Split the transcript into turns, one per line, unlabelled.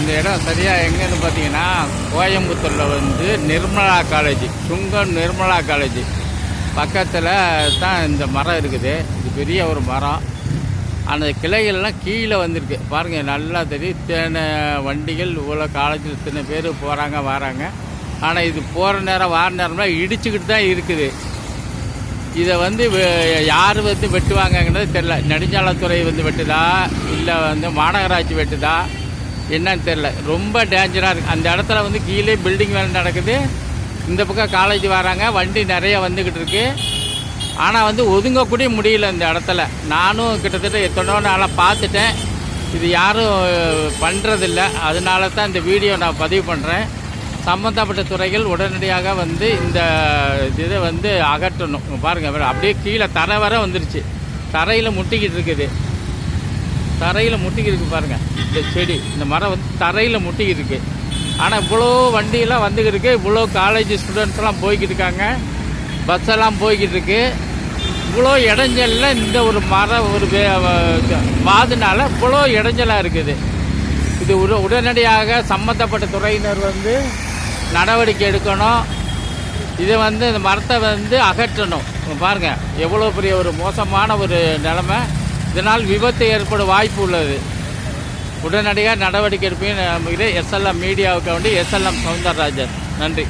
இந்த இடம் சரியாக எங்கேன்னு பார்த்தீங்கன்னா கோயம்புத்தூரில் வந்து நிர்மலா காலேஜ் சுங்கம் நிர்மலா காலேஜ். பக்கத்தில் தான் இந்த மரம் இருக்குது. இது பெரிய ஒரு மரம். அந்த கிளைகள்லாம் கீழே வந்திருக்கு. பாருங்கள் நல்லா தெரியும் இத்தனை வண்டிகள் இவ்வளோ காலேஜில் இத்தனை பேர் போகிறாங்க வராங்க. ஆனால் இது போகிற நேரம் வார நேரம்லாம் இடிச்சுக்கிட்டு தான் இருக்குது. இதை வந்து வெ- யார் வந்து வெட்டுவாங்கங்கிறது தெரில நெடுஞ்சாலைத்துறை வந்து வெட்டுதா? இல்லை வந்து மாநகராட்சி வெட்டுதா? என்னன்னு தெரில ரொம்ப டேஞ்சராக இருக்குது அந்த இடத்துல வந்து கீழே பில்டிங் வேலை நடக்குது. இந்த பக்கம் காலேஜ் வராங்க. வண்டி நிறைய வந்துக்கிட்டு இருக்குது ஆனால் வந்து ஒதுங்கக்கூடிய முடியல இந்த இடத்துல. நானும் கிட்டத்தட்ட எத்தனோ நாளாக பார்த்துட்டேன். இது யாரும் பண்ணுறதில்ல அதனால தான் இந்த வீடியோ நான் பதிவு பண்ணுறேன் சம்மந்தப்பட்ட துறைகள் உடனடியாக வந்து இந்த இதை வந்து அகற்றணும். பாருங்கள் அப்படியே கீழே தரை வர வந்துருச்சு. தரையில் முட்டிக்கிட்டு இருக்குது. தரையில் முட்டிக்கிருக்கு பாருங்கள் இந்த செடி இந்த மரம் வந்து தரையில் முட்டிக்கிருக்கு. ஆனால் இவ்வளோ வண்டியெல்லாம் வந்துக்கிருக்கு. இவ்வளோ காலேஜ் ஸ்டூடெண்ட்ஸ் எல்லாம் போய்கிட்டு இருக்காங்க. பஸ்ஸெல்லாம் போய்கிட்டு இருக்கு. இவ்வளோ இடைஞ்சலில் இந்த ஒரு மரம் ஒரு வாதுனால இவ்வளோ இடைஞ்சலாக இருக்குது. இது உட உடனடியாக சம்மந்தப்பட்ட துறையினர் வந்து நடவடிக்கை எடுக்கணும். இதை வந்து இந்த மரத்தை வந்து அகற்றணும். பாருங்கள் எவ்வளோ பெரிய ஒரு மோசமான ஒரு நிலைமை. இதனால் விபத்து ஏற்பட வாய்ப்பு உள்ளது. உடனடியாக நடவடிக்கை எடுப்பேன் எஸ்எல்எம் மீடியாவுக்கு வேண்டி எஸ்எல்எம் சவுந்தரராஜன். நன்றி.